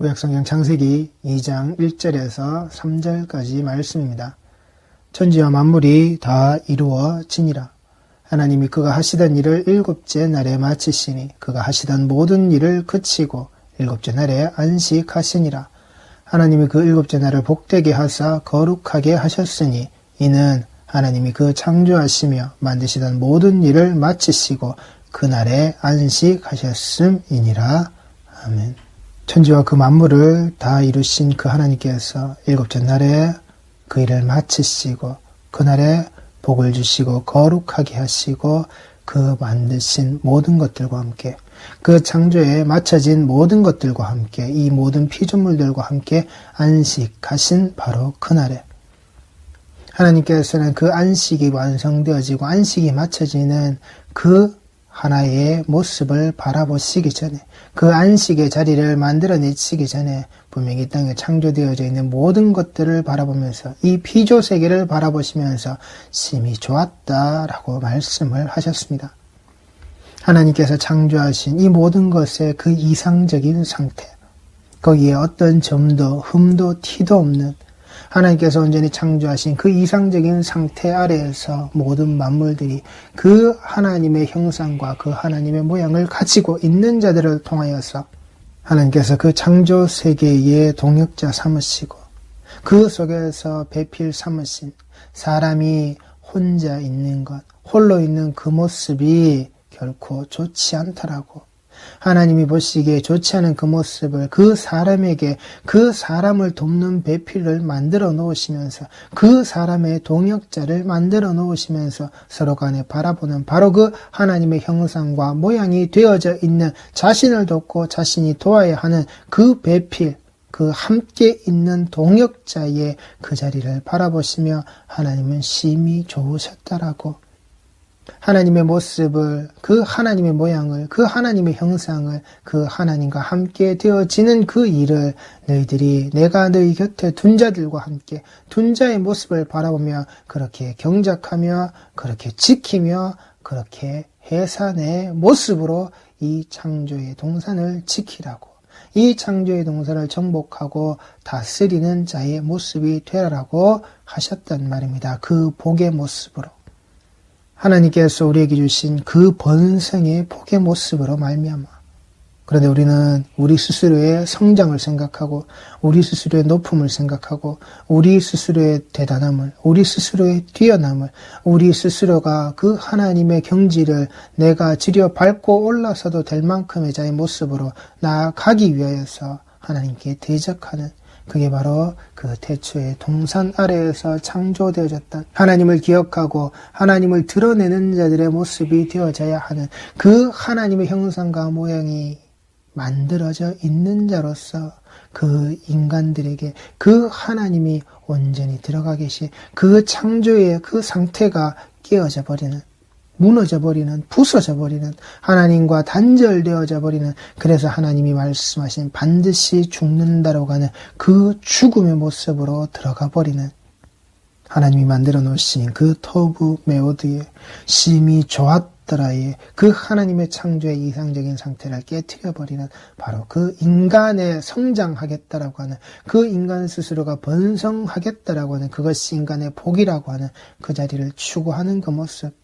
구약성경 창세기 2장 1절에서 3절까지 말씀입니다. 천지와 만물이 다 이루어지니라. 하나님이 그가 하시던 일을 일곱째 날에 마치시니 그가 하시던 모든 일을 그치고 일곱째 날에 안식하시니라. 하나님이 그 일곱째 날을 복되게 하사 거룩하게 하셨으니 이는 하나님이 그 창조하시며 만드시던 모든 일을 마치시고 그날에 안식하셨음이니라. 아멘. 천지와 그 만물을 다 이루신 그 하나님께서 일곱째 날에 그 일을 마치시고 그날에 복을 주시고 거룩하게 하시고 그 만드신 모든 것들과 함께 그 창조에 맞춰진 모든 것들과 함께 이 모든 피조물들과 함께 안식하신 바로 그날에 하나님께서는 그 안식이 완성되어지고 안식이 맞춰지는 그 하나의 모습을 바라보시기 전에 그 안식의 자리를 만들어내시기 전에 분명히 땅에 창조되어져 있는 모든 것들을 바라보면서 이 피조 세계를 바라보시면서 심히 좋았다라고 말씀을 하셨습니다. 하나님께서 창조하신 이 모든 것의 그 이상적인 상태, 거기에 어떤 점도 흠도 티도 없는 하나님께서 온전히 창조하신 그 이상적인 상태 아래에서 모든 만물들이 그 하나님의 형상과 그 하나님의 모양을 가지고 있는 자들을 통하여서 하나님께서 그 창조 세계의 동역자 삼으시고 그 속에서 배필 삼으신 사람이 혼자 있는 것, 홀로 있는 그 모습이 결코 좋지 않더라고. 하나님이 보시기에 좋지 않은 그 모습을 그 사람에게 그 사람을 돕는 배필을 만들어 놓으시면서 그 사람의 동역자를 만들어 놓으시면서 서로 간에 바라보는 바로 그 하나님의 형상과 모양이 되어져 있는 자신을 돕고 자신이 도와야 하는 그 배필 그 함께 있는 동역자의 그 자리를 바라보시며 하나님은 심히 좋으셨다라고 하나님의 모습을, 그 하나님의 모양을, 그 하나님의 형상을, 그 하나님과 함께 되어지는 그 일을 너희들이 내가 너희 곁에 둔 자들과 함께 둔 자의 모습을 바라보며 그렇게 경작하며 그렇게 지키며 그렇게 해산의 모습으로 이 창조의 동산을 지키라고 이 창조의 동산을 정복하고 다스리는 자의 모습이 되라라고 하셨단 말입니다. 그 복의 모습으로. 하나님께서 우리에게 주신 그 번성의 복의 모습으로 말미암아 그런데 우리는 우리 스스로의 성장을 생각하고 우리 스스로의 높음을 생각하고 우리 스스로의 대단함을 우리 스스로의 뛰어남을 우리 스스로가 그 하나님의 경지를 내가 지려 밟고 올라서도 될 만큼의 자의 모습으로 나아가기 위하여서 하나님께 대적하는 그게 바로 그 태초의 동산 아래에서 창조되어졌던 하나님을 기억하고 하나님을 드러내는 자들의 모습이 되어져야 하는 그 하나님의 형상과 모양이 만들어져 있는 자로서 그 인간들에게 그 하나님이 온전히 들어가 계신 그 창조의 그 상태가 깨어져 버리는 무너져 버리는, 부서져 버리는, 하나님과 단절되어져 버리는, 그래서 하나님이 말씀하신 반드시 죽는다라고 하는 그 죽음의 모습으로 들어가 버리는, 하나님이 만들어 놓으신 그 터부 메오드의 심히 좋았더라의 그 하나님의 창조의 이상적인 상태를 깨뜨려 버리는 바로 그 인간의 성장하겠다라고 하는 그 인간 스스로가 번성하겠다라고 하는 그것이 인간의 복이라고 하는 그 자리를 추구하는 그 모습.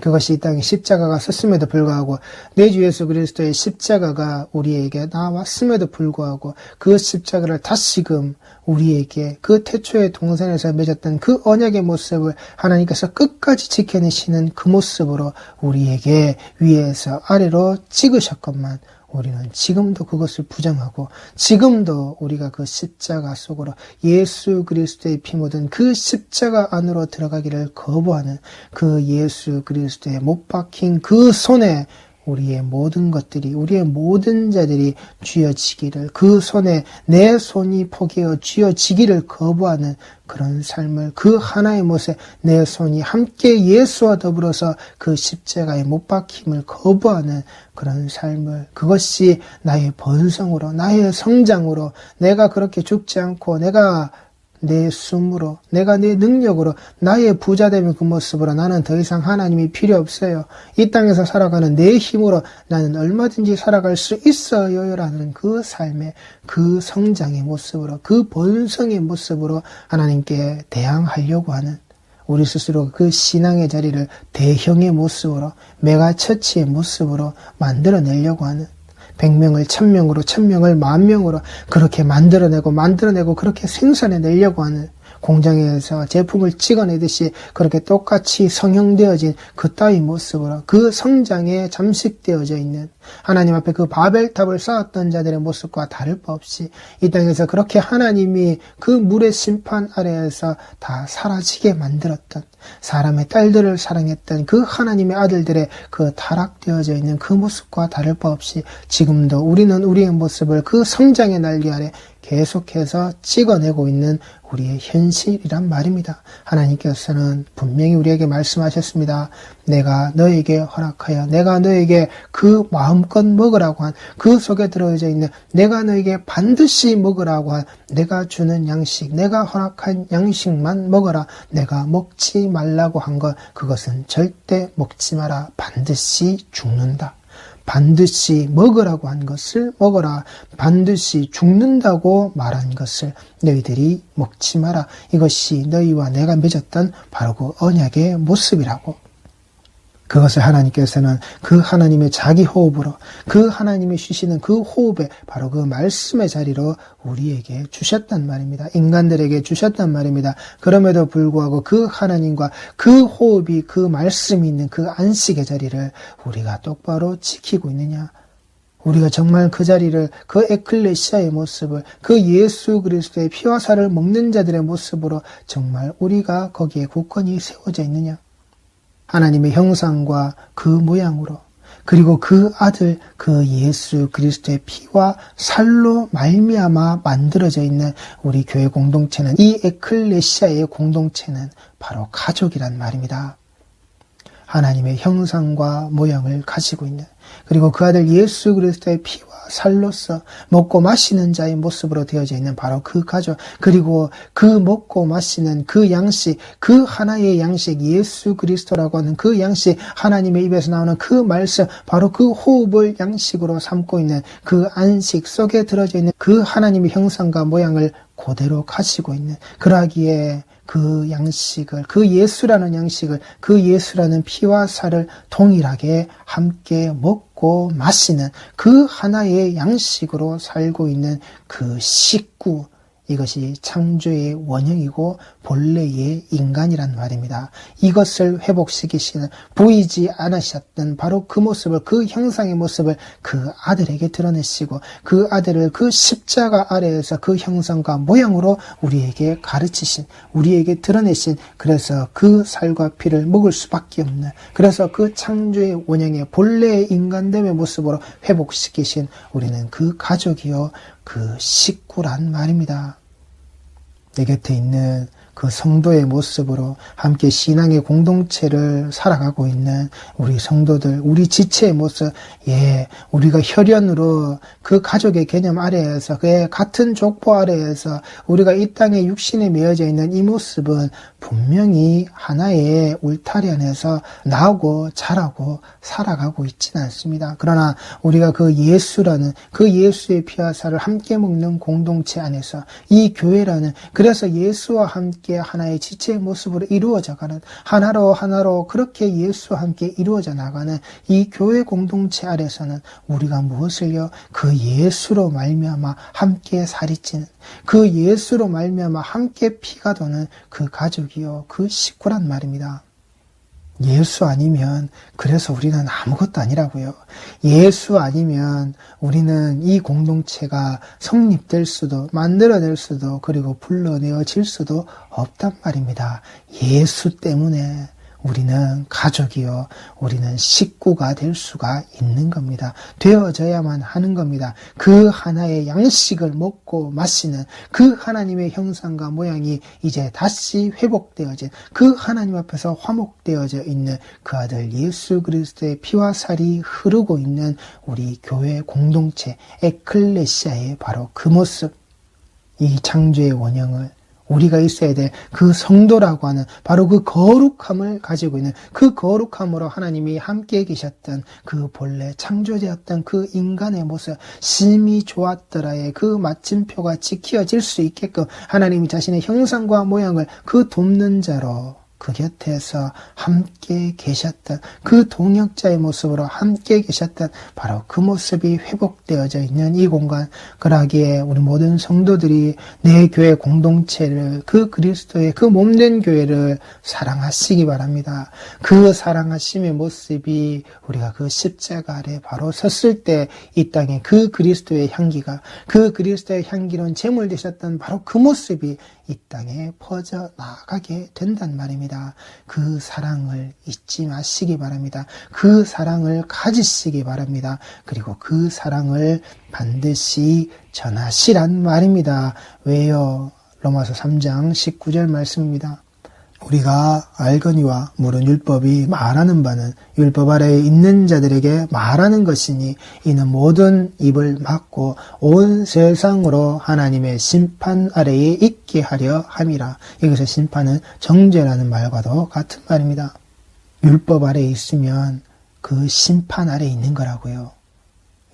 그것이 이 땅에 십자가가 섰음에도 불구하고 내 주 예수 그리스도의 십자가가 우리에게 나왔음에도 불구하고 그 십자가를 다시금 우리에게 그 태초의 동산에서 맺었던 그 언약의 모습을 하나님께서 끝까지 지켜내시는 그 모습으로 우리에게 위에서 아래로 찍으셨건만 우리는 지금도 그것을 부정하고 지금도 우리가 그 십자가 속으로 예수 그리스도의 피 묻은 그 십자가 안으로 들어가기를 거부하는 그 예수 그리스도의 못 박힌 그 손에 우리의 모든 것들이 우리의 모든 자들이 쥐어지기를 그 손에 내 손이 포개어 쥐어지기를 거부하는 그런 삶을 그 하나의 못에 내 손이 함께 예수와 더불어서 그 십자가에 못 박힘을 거부하는 그런 삶을 그것이 나의 번성으로 나의 성장으로 내가 그렇게 죽지 않고 내가 내 숨으로, 내가 내 능력으로, 나의 부자되면 그 모습으로 나는 더 이상 하나님이 필요 없어요. 이 땅에서 살아가는 내 힘으로 나는 얼마든지 살아갈 수 있어요. 라는 그 삶의 그 성장의 모습으로, 그 본성의 모습으로 하나님께 대항하려고 하는 우리 스스로 그 신앙의 자리를 대형의 모습으로, 메가처치의 모습으로 만들어내려고 하는 100명을 1000명으로 1000명을 만명으로 그렇게 만들어내고 만들어내고 그렇게 생산해내려고 하는 공장에서 제품을 찍어내듯이 그렇게 똑같이 성형되어진 그 따위 모습으로 그 성장에 잠식되어져 있는 하나님 앞에 그 바벨탑을 쌓았던 자들의 모습과 다를 바 없이 이 땅에서 그렇게 하나님이 그 물의 심판 아래에서 다 사라지게 만들었던 사람의 딸들을 사랑했던 그 하나님의 아들들의 그 타락되어져 있는 그 모습과 다를 바 없이 지금도 우리는 우리의 모습을 그 성장의 날개 아래 계속해서 찍어내고 있는 우리의 현실이란 말입니다. 하나님께서는 분명히 우리에게 말씀하셨습니다. 내가 너에게 허락하여 내가 너에게 그 마음껏 먹으라고 한 그 속에 들어져 있는 내가 너에게 반드시 먹으라고 한 내가 주는 양식 내가 허락한 양식만 먹어라 내가 먹지 말라고 한 것 그것은 절대 먹지 마라 반드시 죽는다. 반드시 먹으라고 한 것을 먹어라. 반드시 죽는다고 말한 것을 너희들이 먹지 마라. 이것이 너희와 내가 맺었던 바로 그 언약의 모습이라고. 그것을 하나님께서는 그 하나님의 자기 호흡으로 그 하나님이 쉬시는 그 호흡에 바로 그 말씀의 자리로 우리에게 주셨단 말입니다. 인간들에게 주셨단 말입니다. 그럼에도 불구하고 그 하나님과 그 호흡이 그 말씀이 있는 그 안식의 자리를 우리가 똑바로 지키고 있느냐? 우리가 정말 그 자리를 그 에클레시아의 모습을 그 예수 그리스도의 피와 살을 먹는 자들의 모습으로 정말 우리가 거기에 굳건히 세워져 있느냐? 하나님의 형상과 그 모양으로 그리고 그 아들 그 예수 그리스도의 피와 살로 말미암아 만들어져 있는 우리 교회 공동체는 이 에클레시아의 공동체는 바로 가족이란 말입니다. 하나님의 형상과 모양을 가지고 있는 그리고 그 아들 예수 그리스도의 피와 살로서 먹고 마시는 자의 모습으로 되어져 있는 바로 그 가족 그리고 그 먹고 마시는 그 양식 그 하나의 양식 예수 그리스도라고 하는 그 양식 하나님의 입에서 나오는 그 말씀 바로 그 호흡을 양식으로 삼고 있는 그 안식 속에 들어져 있는 그 하나님의 형상과 모양을 그대로 가지고 있는 그러기에 그 양식을, 그 예수라는 양식을, 그 예수라는 피와 살을 동일하게 함께 먹고 마시는 그 하나의 양식으로 살고 있는 그 식구, 이것이 창조의 원형이고 본래의 인간이란 말입니다. 이것을 회복시키시는 보이지 않으셨던 바로 그 모습을 그 형상의 모습을 그 아들에게 드러내시고 그 아들을 그 십자가 아래에서 그 형상과 모양으로 우리에게 가르치신 우리에게 드러내신 그래서 그 살과 피를 먹을 수밖에 없는 그래서 그 창조의 원형의 본래의 인간됨의 모습으로 회복시키신 우리는 그 가족이요 그 식구란 말입니다. 내 곁에 있는 그 성도의 모습으로 함께 신앙의 공동체를 살아가고 있는 우리 성도들, 우리 지체의 모습, 예, 우리가 혈연으로 그 가족의 개념 아래에서, 그 같은 족보 아래에서 우리가 이 땅에 육신에 매어져 있는 이 모습은 분명히 하나의 울타리 안에서 나오고 자라고 살아가고 있지는 않습니다. 그러나 우리가 그 예수라는 그 예수의 살을 함께 먹는 공동체 안에서 이 교회라는 그래서 예수와 함께 하나의 지체의 모습으로 이루어져가는 하나로 하나로 그렇게 예수와 함께 이루어져 나가는 이 교회 공동체 아래서는 우리가 무엇을요? 그 예수로 말미암아 함께 살이 찌는 그 예수로 말미암아 함께 피가 도는 그 가족이요 그 식구란 말입니다. 예수 아니면 그래서 우리는 아무것도 아니라고요. 예수 아니면 우리는 이 공동체가 성립될 수도 만들어낼 수도 그리고 불러내어질 수도 없단 말입니다. 예수 때문에 우리는 가족이요. 우리는 식구가 될 수가 있는 겁니다. 되어져야만 하는 겁니다. 그 하나의 양식을 먹고 마시는 그 하나님의 형상과 모양이 이제 다시 회복되어진 그 하나님 앞에서 화목되어져 있는 그 아들 예수 그리스도의 피와 살이 흐르고 있는 우리 교회 공동체 에클레시아의 바로 그 모습 이 창조의 원형을 우리가 있어야 될 그 성도라고 하는 바로 그 거룩함을 가지고 있는 그 거룩함으로 하나님이 함께 계셨던 그 본래 창조되었던 그 인간의 모습 심히 좋았더라의 그 마침표가 지켜질 수 있게끔 하나님이 자신의 형상과 모양을 그 돕는 자로 그 곁에서 함께 계셨던 그 동역자의 모습으로 함께 계셨던 바로 그 모습이 회복되어져 있는 이 공간 그러기에 우리 모든 성도들이 내 교회 공동체를 그 그리스도의 그 몸된 교회를 사랑하시기 바랍니다. 그 사랑하심의 모습이 우리가 그 십자가 아래 바로 섰을 때 이 땅에 그 그리스도의 향기가 그 그리스도의 향기로운 제물 되셨던 바로 그 모습이 이 땅에 퍼져 나가게 된단 말입 니다. 그 사랑을 잊지 마시기 바랍니다. 그 사랑을 가지시기 바랍니다. 그리고 그 사랑을 반드시 전하시란 말입니다. 왜요? 로마서 3장 19절 말씀입니다. 우리가 알거니와 물은 율법이 말하는 바는 율법 아래에 있는 자들에게 말하는 것이니 이는 모든 입을 막고 온 세상으로 하나님의 심판 아래에 있게 하려 함이라. 여기서 심판은 정죄라는 말과도 같은 말입니다. 율법 아래에 있으면 그 심판 아래에 있는 거라고요.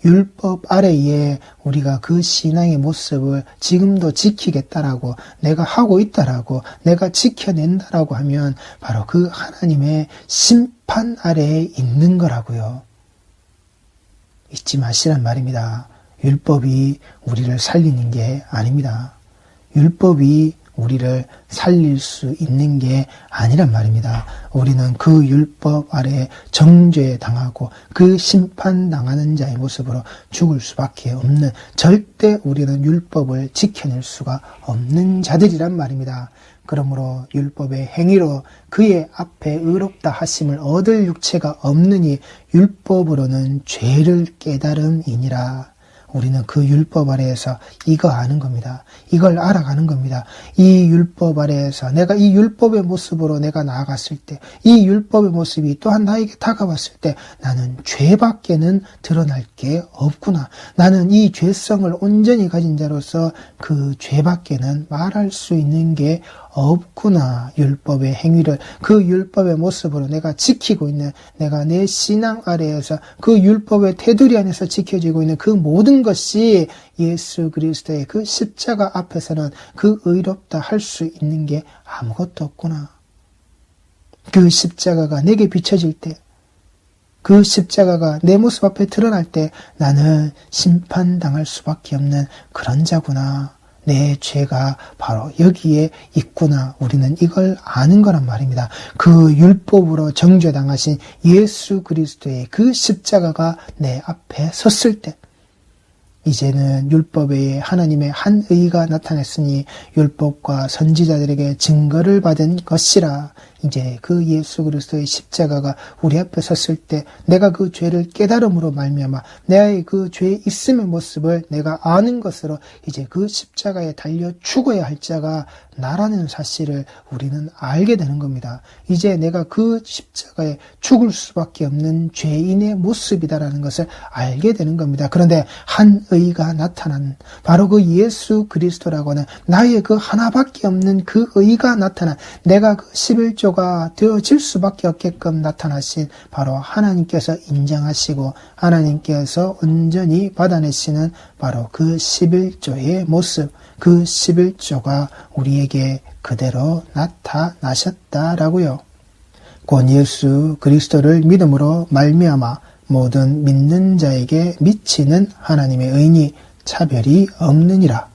율법 아래에 우리가 그 신앙의 모습을 지금도 지키겠다라고 내가 하고 있다라고 내가 지켜낸다라고 하면 바로 그 하나님의 심판 아래에 있는 거라고요. 잊지 마시란 말입니다. 율법이 우리를 살리는 게 아닙니다. 율법이 우리를 살릴 수 있는 게 아니란 말입니다. 우리는 그 율법 아래 정죄 당하고 그 심판 당하는 자의 모습으로 죽을 수밖에 없는 절대 우리는 율법을 지켜낼 수가 없는 자들이란 말입니다. 그러므로 율법의 행위로 그의 앞에 의롭다 하심을 얻을 육체가 없느니 율법으로는 죄를 깨달음이니라. 우리는 그 율법 아래에서 이거 아는 겁니다. 이걸 알아가는 겁니다. 이 율법 아래에서 내가 이 율법의 모습으로 내가 나아갔을 때, 이 율법의 모습이 또한 나에게 다가왔을 때 나는 죄밖에는 드러날 게 없구나. 나는 이 죄성을 온전히 가진 자로서 그 죄밖에는 말할 수 있는 게 없구나. 율법의 행위를 그 율법의 모습으로 내가 지키고 있는 내가 내 신앙 아래에서 그 율법의 테두리 안에서 지켜지고 있는 그 모든 것이 예수 그리스도의 그 십자가 앞에서는 그 의롭다 할 수 있는 게 아무것도 없구나. 그 십자가가 내게 비춰질 때, 그 십자가가 내 모습 앞에 드러날 때 나는 심판당할 수밖에 없는 그런 자구나. 내 죄가 바로 여기에 있구나. 우리는 이걸 아는 거란 말입니다. 그 율법으로 정죄당하신 예수 그리스도의 그 십자가가 내 앞에 섰을 때, 이제는 율법에 하나님의 한 의가 나타났으니 율법과 선지자들에게 증거를 받은 것이라 이제 그 예수 그리스도의 십자가가 우리 앞에 섰을 때 내가 그 죄를 깨달음으로 말미암아 내의 그 죄의 있음의 모습을 내가 아는 것으로 이제 그 십자가에 달려 죽어야 할 자가 나라는 사실을 우리는 알게 되는 겁니다. 이제 내가 그 십자가에 죽을 수밖에 없는 죄인의 모습이다라는 것을 알게 되는 겁니다. 그런데 한 의가 나타난 바로 그 예수 그리스도라고 하는 나의 그 하나밖에 없는 그 의가 나타난 내가 그 11조 가 되어질 수밖에 없게끔 나타나신 바로 하나님께서 인정하시고 하나님께서 온전히 받아내시는 바로 그 11조의 모습 그 11조가 우리에게 그대로 나타나셨다라고요. 곧 예수 그리스도를 믿음으로 말미암아 모든 믿는 자에게 미치는 하나님의 의니 차별이 없느니라.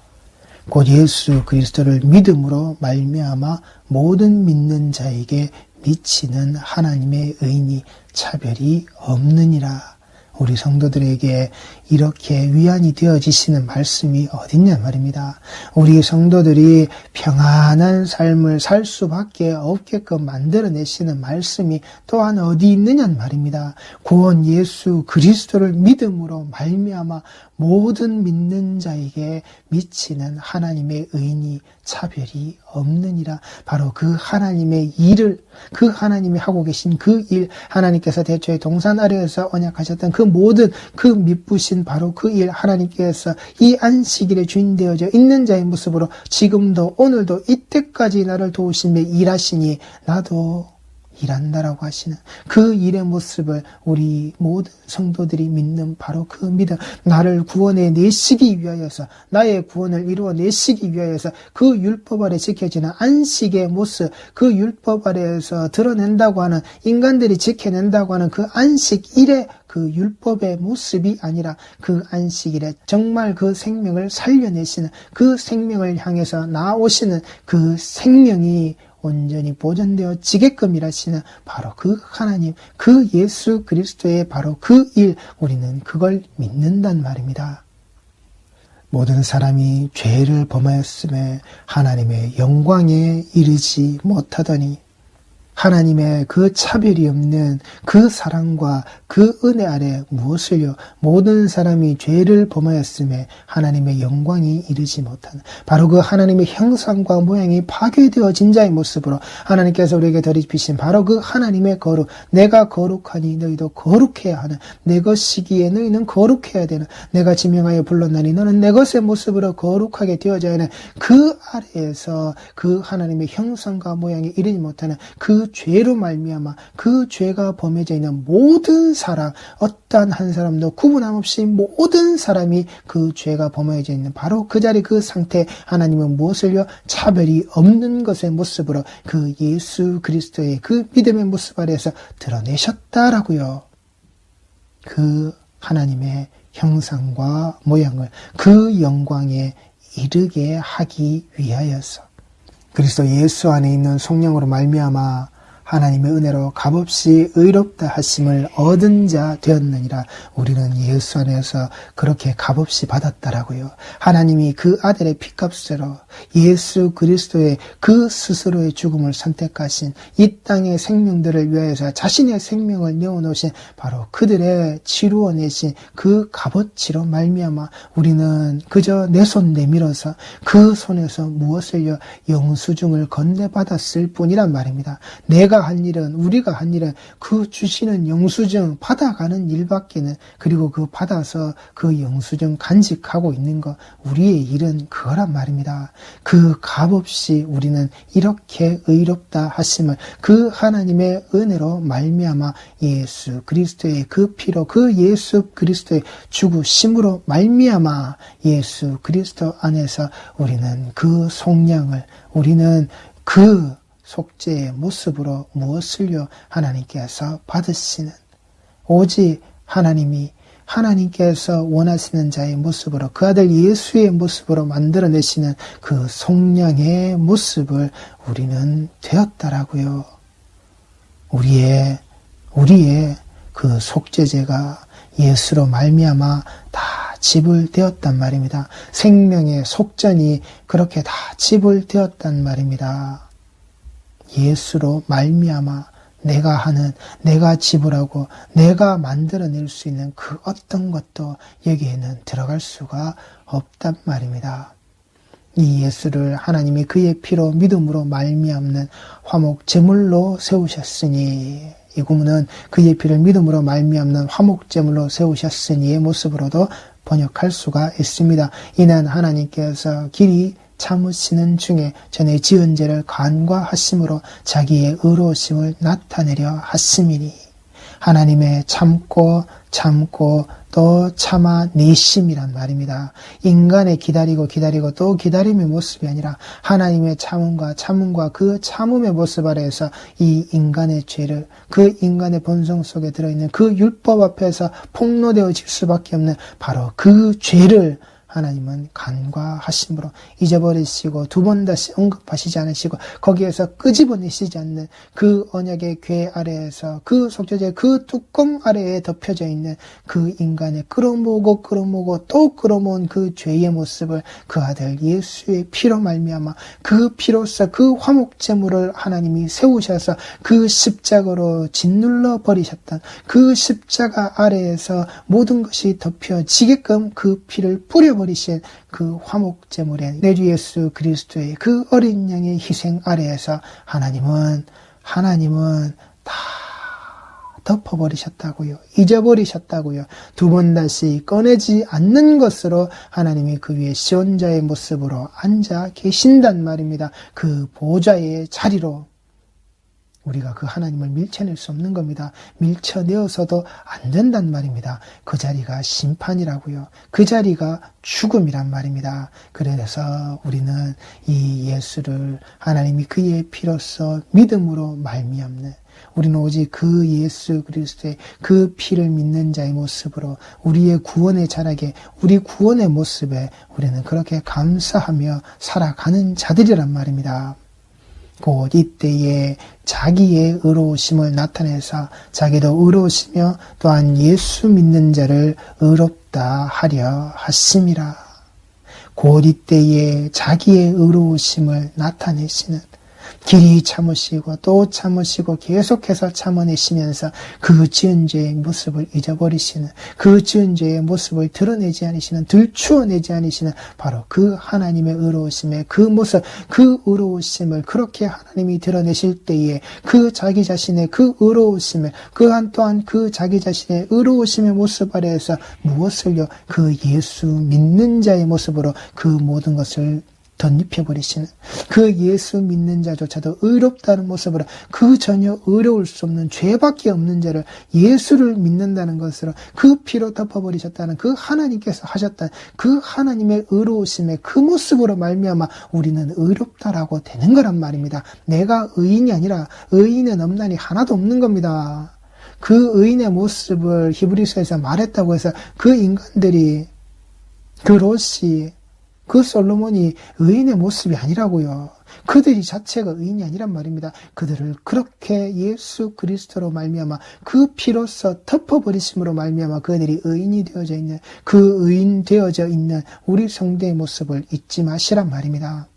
곧 예수 그리스도를 믿음으로 말미암아 모든 믿는 자에게 미치는 하나님의 의니 차별이 없느니라. 우리 성도들에게 이렇게 위안이 되어지시는 말씀이 어딨냐 말입니다. 우리 성도들이 평안한 삶을 살 수밖에 없게끔 만들어내시는 말씀이 또한 어디 있느냐 말입니다. 구원 예수 그리스도를 믿음으로 말미암아 모든 믿는 자에게 미치는 하나님의 의니 차별이 없느니라. 바로 그 하나님의 일을 그 하나님이 하고 계신 그 일 하나님께서 대초에 동산 아래에서 언약하셨던 그 모든 그 미쁘신 바로 그 일 하나님께서 이 안식일에 주인 되어져 있는 자의 모습으로 지금도 오늘도 이때까지 나를 도우시며 일하시니 나도 일한다라고 하시는 그 일의 모습을 우리 모든 성도들이 믿는 바로 그 믿음 나를 구원해 내시기 위하여서 나의 구원을 이루어 내시기 위하여서 그 율법 아래 지켜지는 안식의 모습 그 율법 아래에서 드러낸다고 하는 인간들이 지켜낸다고 하는 그 안식 일의 그 율법의 모습이 아니라 그 안식일에 정말 그 생명을 살려내시는 그 생명을 향해서 나오시는 그 생명이 온전히 보존되어 지게끔 일하시는 바로 그 하나님, 그 예수 그리스도의 바로 그 일, 우리는 그걸 믿는단 말입니다. 모든 사람이 죄를 범하였음에 하나님의 영광에 이르지 못하더니 하나님의 그 차별이 없는 그 사랑과 그 은혜 아래 무엇을요? 모든 사람이 죄를 범하였음에 하나님의 영광이 이르지 못하는 바로 그 하나님의 형상과 모양이 파괴되어진 자의 모습으로 하나님께서 우리에게 더입히신 바로 그 하나님의 거룩 내가 거룩하니 너희도 거룩해야 하는 내 것이기에 너희는 거룩해야 되는 내가 지명하여 불렀나니 너는 내 것의 모습으로 거룩하게 되어져야 하는 그 아래에서 그 하나님의 형상과 모양이 이르지 못하는 그 죄로 말미암아 그 죄가 범해져 있는 모든 사람 어떠한 한 사람도 구분함 없이 모든 사람이 그 죄가 범해져 있는 바로 그 자리 그 상태 하나님은 무엇을요 차별이 없는 것의 모습으로 그 예수 그리스도의 그 믿음의 모습 아래에서 드러내셨다라고요. 그 하나님의 형상과 모양을 그 영광에 이르게 하기 위하여서 그리스도 예수 안에 있는 성령으로 말미암아 하나님의 은혜로 값없이 의롭다 하심을 얻은 자 되었느니라 우리는 예수 안에서 그렇게 값없이 받았다라고요. 하나님이 그 아들의 피값으로 예수 그리스도의 그 스스로의 죽음을 선택하신 이 땅의 생명들을 위하여서 자신의 생명을 내어놓으신 바로 그들의 치루어 내신 그 값어치로 말미암아 우리는 그저 내 손 내밀어서 그 손에서 무엇을요 영수증을 건네받았을 뿐이란 말입니다. 내가 내가 한 일은 우리가 한 일은 그 주시는 영수증 받아가는 일밖에는 그리고 그 받아서 그 영수증 간직하고 있는 것 우리의 일은 그거란 말입니다. 그 값없이 우리는 이렇게 의롭다 하심을 그 하나님의 은혜로 말미암아 예수 그리스도의 그 피로 그 예수 그리스도의 죽으심으로 말미암아 예수 그리스도 안에서 우리는 그 속량을 우리는 그 속죄의 모습으로 무엇을요 하나님께서 받으시는 오직 하나님이 하나님께서 원하시는 자의 모습으로 그 아들 예수의 모습으로 만들어내시는 그 속량의 모습을 우리는 되었다라고요. 우리의 우리의 그 속죄제가 예수로 말미암아 다 지불되었단 말입니다. 생명의 속전이 그렇게 다 지불되었단 말입니다. 예수로 말미암아 내가 하는 내가 지불하고 내가 만들어낼 수 있는 그 어떤 것도 여기에는 들어갈 수가 없단 말입니다. 이 예수를 하나님이 그의 피로 믿음으로 말미암는 화목 제물로 세우셨으니 이 구문은 그의 피를 믿음으로 말미암는 화목 제물로 세우셨으니의 모습으로도 번역할 수가 있습니다. 이는 하나님께서 길이 참으시는 중에 전에 지은 죄를 간과하심으로 자기의 의로우심을 나타내려 하심이니 하나님의 참고 참고 또 참아 내심이란 말입니다. 인간의 기다리고 기다리고 또 기다림의 모습이 아니라 하나님의 참음과 참음과 그 참음의 모습 아래에서 이 인간의 죄를 그 인간의 본성 속에 들어있는 그 율법 앞에서 폭로되어질 수밖에 없는 바로 그 죄를 하나님은 간과하심으로 잊어버리시고 두 번 다시 언급하시지 않으시고 거기에서 끄집어내시지 않는 그 언약의 궤 아래에서 그 속죄제 그 뚜껑 아래에 덮여져 있는 그 인간의 끌어모으고 끌어모으고 또 끌어모은 그 죄의 모습을 그 아들 예수의 피로 말미암아 그 피로서 그 화목제물을 하나님이 세우셔서 그 십자가로 짓눌러 버리셨던 그 십자가 아래에서 모든 것이 덮여지게끔 그 피를 뿌려버리 버리신 그 화목 제물의 내주 예수 그리스도의 그 어린 양의 희생 아래에서 하나님은 하나님은 다 덮어버리셨다고요. 잊어버리셨다고요. 두 번 다시 꺼내지 않는 것으로 하나님이 그 위에 시온자의 모습으로 앉아 계신단 말입니다. 그 보좌의 자리로 우리가 그 하나님을 밀쳐낼 수 없는 겁니다. 밀쳐내어서도 안 된단 말입니다. 그 자리가 심판이라고요. 그 자리가 죽음이란 말입니다. 그래서 우리는 이 예수를 하나님이 그의 피로써 믿음으로 말미암는 우리는 오직 그 예수 그리스도의 그 피를 믿는 자의 모습으로 우리의 구원의 자락에 우리 구원의 모습에 우리는 그렇게 감사하며 살아가는 자들이란 말입니다. 곧 이때에 자기의 의로우심을 나타내서 자기도 의로우시며 또한 예수 믿는 자를 의롭다 하려 하심이라. 곧 이때에 자기의 의로우심을 나타내시는 길이 참으시고 또 참으시고 계속해서 참아내시면서 그 지은 죄의 모습을 잊어버리시는 그 지은 죄의 모습을 드러내지 않으시는 들추어내지 않으시는 바로 그 하나님의 의로우심의 그 모습 그 의로우심을 그렇게 하나님이 드러내실 때에 그 자기 자신의 그 의로우심을 그한 또한 그 자기 자신의 의로우심의 모습 아래에서 무엇을요? 그 예수 믿는 자의 모습으로 그 모든 것을 덧입혀버리시는 그 예수 믿는 자조차도 의롭다는 모습으로 그 전혀 의로울 수 없는 죄밖에 없는 자를 예수를 믿는다는 것으로 그 피로 덮어버리셨다는 그 하나님께서 하셨다는 그 하나님의 의로우심의 그 모습으로 말미암아 우리는 의롭다라고 되는 거란 말입니다. 내가 의인이 아니라 의인은 없나니 하나도 없는 겁니다. 그 의인의 모습을 히브리서에서 말했다고 해서 그 인간들이 그 롯이 그 솔로몬이 의인의 모습이 아니라고요. 그들이 자체가 의인이 아니란 말입니다. 그들을 그렇게 예수 그리스도로 말미암아 그 피로써 덮어버리심으로 말미암아 그들이 의인이 되어져 있는 그 의인 되어져 있는 우리 성대의 모습을 잊지 마시란 말입니다.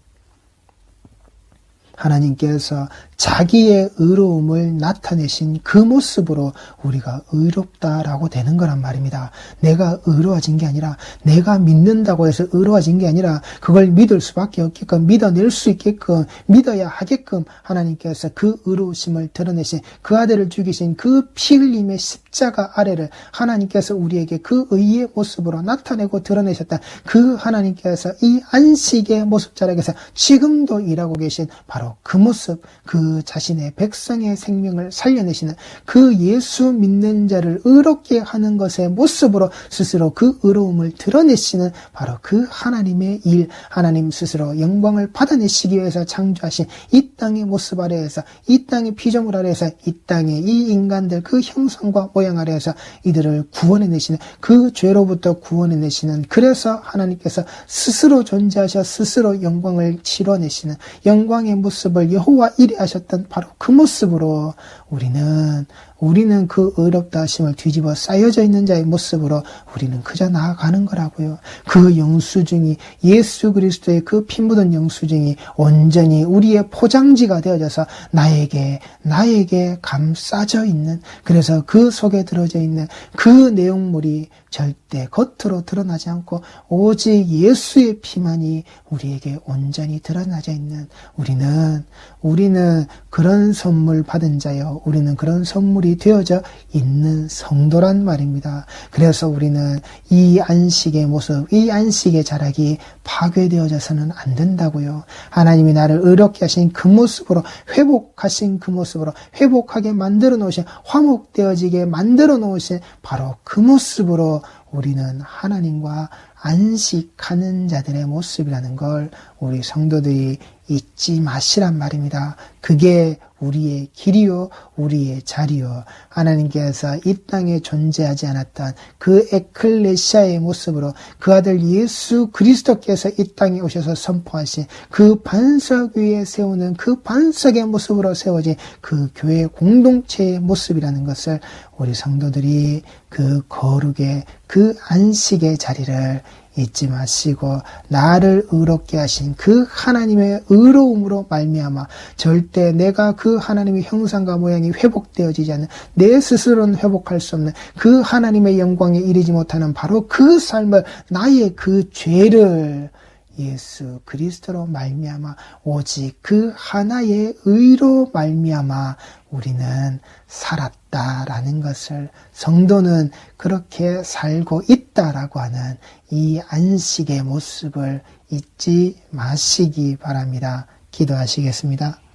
하나님께서 자기의 의로움을 나타내신 그 모습으로 우리가 의롭다라고 되는 거란 말입니다. 내가 의로워진 게 아니라 내가 믿는다고 해서 의로워진 게 아니라 그걸 믿을 수밖에 없게끔 믿어낼 수 있게끔 믿어야 하게끔 하나님께서 그 의로우심을 드러내신 그 아들을 죽이신 그 피 흘림의 십자가 아래를 하나님께서 우리에게 그 의의 모습으로 나타내고 드러내셨다. 그 하나님께서 이 안식의 모습 자락에서 지금도 일하고 계신 바로 그 모습, 그 자신의 백성의 생명을 살려내시는 그 예수 믿는 자를 의롭게 하는 것의 모습으로 스스로 그 의로움을 드러내시는 바로 그 하나님의 일, 하나님 스스로 영광을 받아내시기 위해서 창조하신 이 땅의 모습 아래에서 이 땅의 피조물 아래에서 이 땅의 이 인간들 그 형상과 모양 아래에서 이들을 구원해내시는 그 죄로부터 구원해내시는 그래서 하나님께서 스스로 존재하셔 스스로 영광을 치러내시는 영광의 모습 을 여호와 이리 하셨 하셨던 바로 그 모습으로 우리는 우리는 그 의롭다 하심을 뒤집어 쌓여져 있는 자의 모습으로 우리는 그저 나아가는 거라고요. 그 영수증이 예수 그리스도의 그 피 묻은 영수증이 온전히 우리의 포장지가 되어져서 나에게 나에게 감싸져 있는 그래서 그 속에 들어져 있는 그 내용물이 절대 겉으로 드러나지 않고 오직 예수의 피만이 우리에게 온전히 드러나져 있는 우리는 우리는 그런 선물 받은 자요. 우리는 그런 선물이 되어져 있는 성도란 말입니다. 그래서 우리는 이 안식의 모습, 이 안식의 자락이 파괴되어져서는 안 된다고요. 하나님이 나를 의롭게 하신 그 모습으로 회복하신 그 모습으로 회복하게 만들어 놓으신 화목되어지게 만들어 놓으신 바로 그 모습으로 우리는 하나님과 안식하는 자들의 모습이라는 걸 우리 성도들이 잊지 마시란 말입니다. 그게 우리의 길이요, 우리의 자리요. 하나님께서 이 땅에 존재하지 않았던 그 에클레시아의 모습으로 그 아들 예수 그리스도께서 이 땅에 오셔서 선포하신 그 반석 위에 세우는 그 반석의 모습으로 세워진 그 교회 공동체의 모습이라는 것을 우리 성도들이 그 거룩의 그 안식의 자리를 잊지 마시고 나를 의롭게 하신 그 하나님의 의로움으로 말미암아 절대 내가 그 하나님의 형상과 모양이 회복되어지지 않는 내 스스로는 회복할 수 없는 그 하나님의 영광에 이르지 못하는 바로 그 삶을 나의 그 죄를 예수 그리스도로 말미암아 오직 그 하나의 의로 말미암아 우리는 살았다라는 것을 성도는 그렇게 살고 있다라고 하는 이 안식의 모습을 잊지 마시기 바랍니다. 기도하시겠습니다.